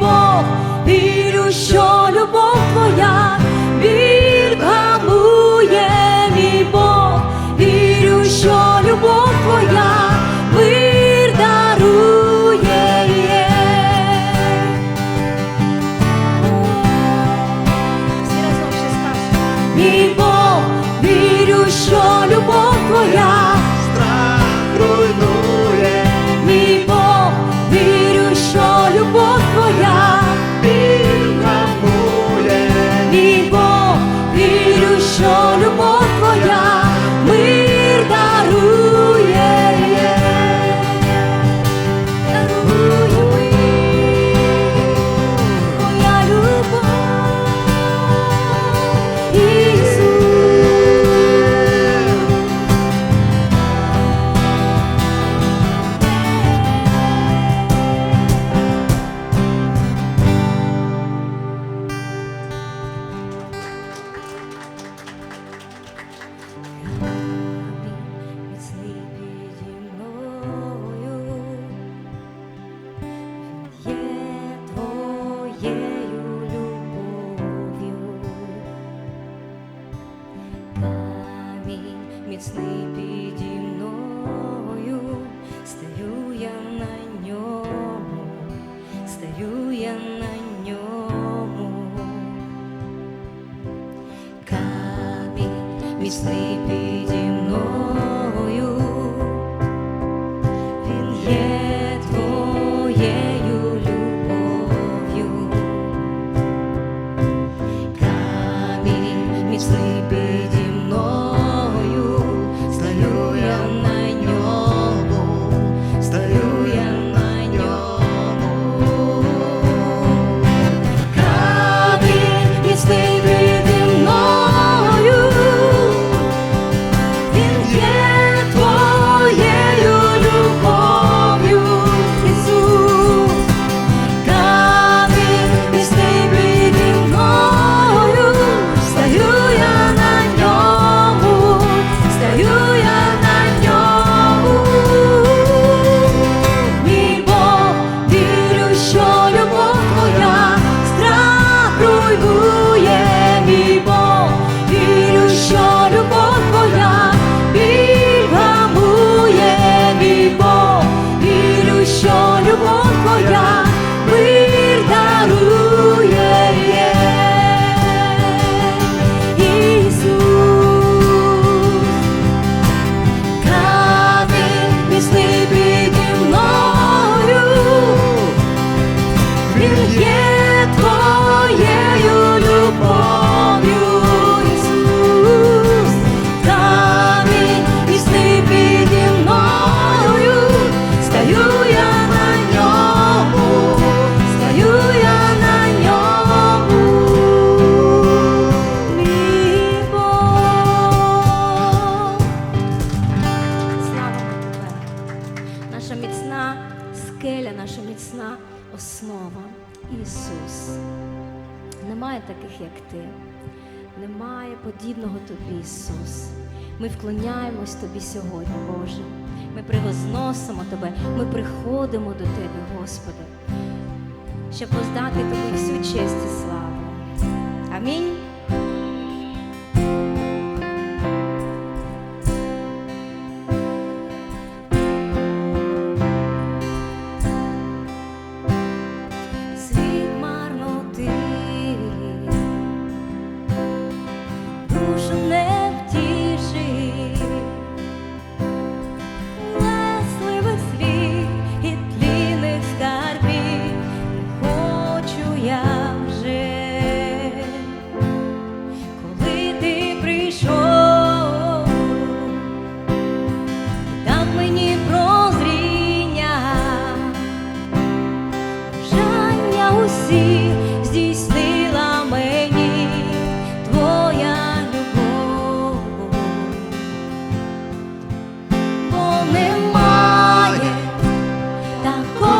Бог, вірю, що любов твоя, біль камує мій Бог, вірю, що. Có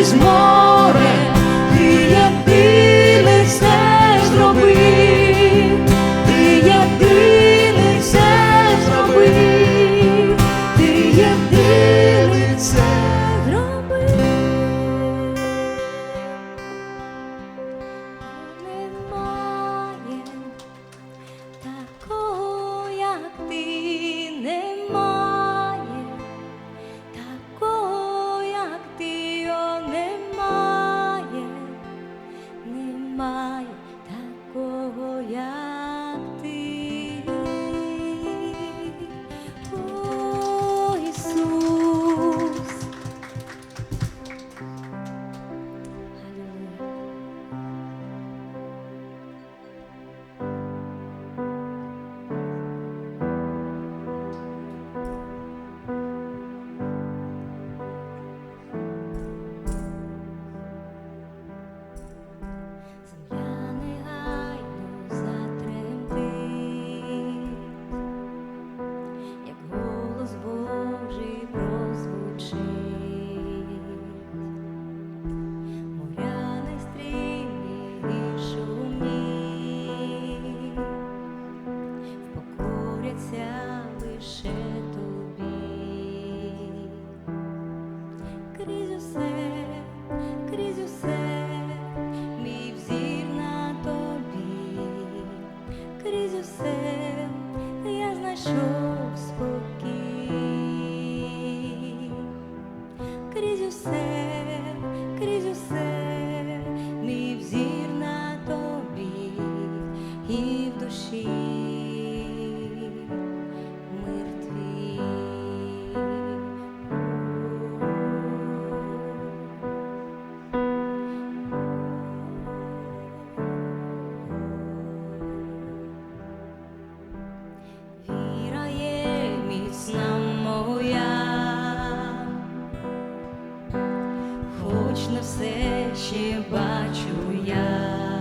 крізь море, хоч не все ще бачу. Я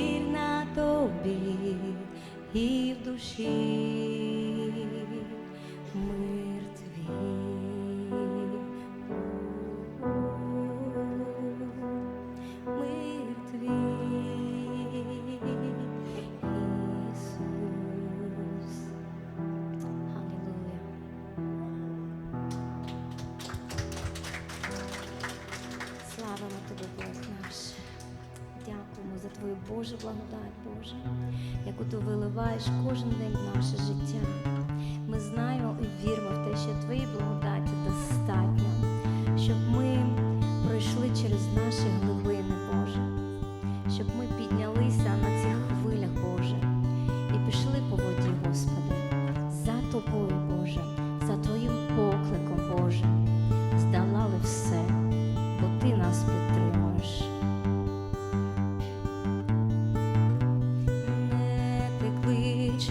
мій взір на тобі і в душі. Мир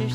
кличеш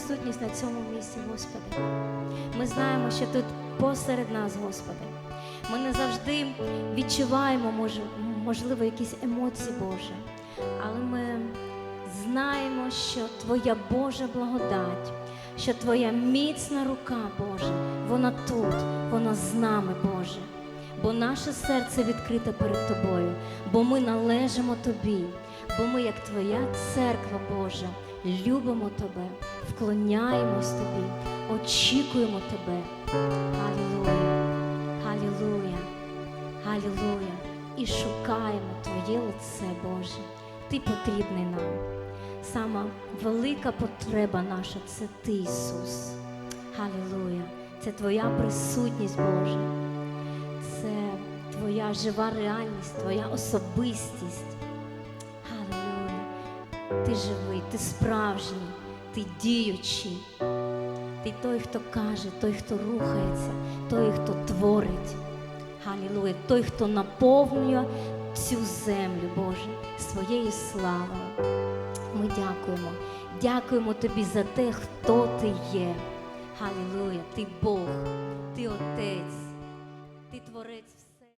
присутність на цьому місці, Господи. Ми знаємо, що ти посеред нас, Господи. Ми не завжди відчуваємо, можливо, якісь емоції, Боже, але ми знаємо, що Твоя Божа благодать, що Твоя міцна рука, Боже, вона тут, вона з нами, Боже. Бо наше серце відкрите перед Тобою, бо ми належимо Тобі, бо ми, як Твоя церква Божа, любимо Тебе, вклоняємось Тобі, очікуємо Тебе. Алілуя, Алілуя, Алілуя. І шукаємо Твоє лице, Боже. Ти потрібний нам. Сама велика потреба наша це Ти, Ісус. Алілуя. Це Твоя присутність, Боже. Це Твоя жива реальність, Твоя особистість. Алілуя. Ти живий, ти справжній, ти діючий. Ти той, хто каже, той, хто рухається, той, хто творить. Алілуя, той, хто наповнює цю землю, Боже, своєю славою. Ми дякуємо. Дякуємо тобі за те, хто ти є. Алілуя, ти Бог, ти Отець,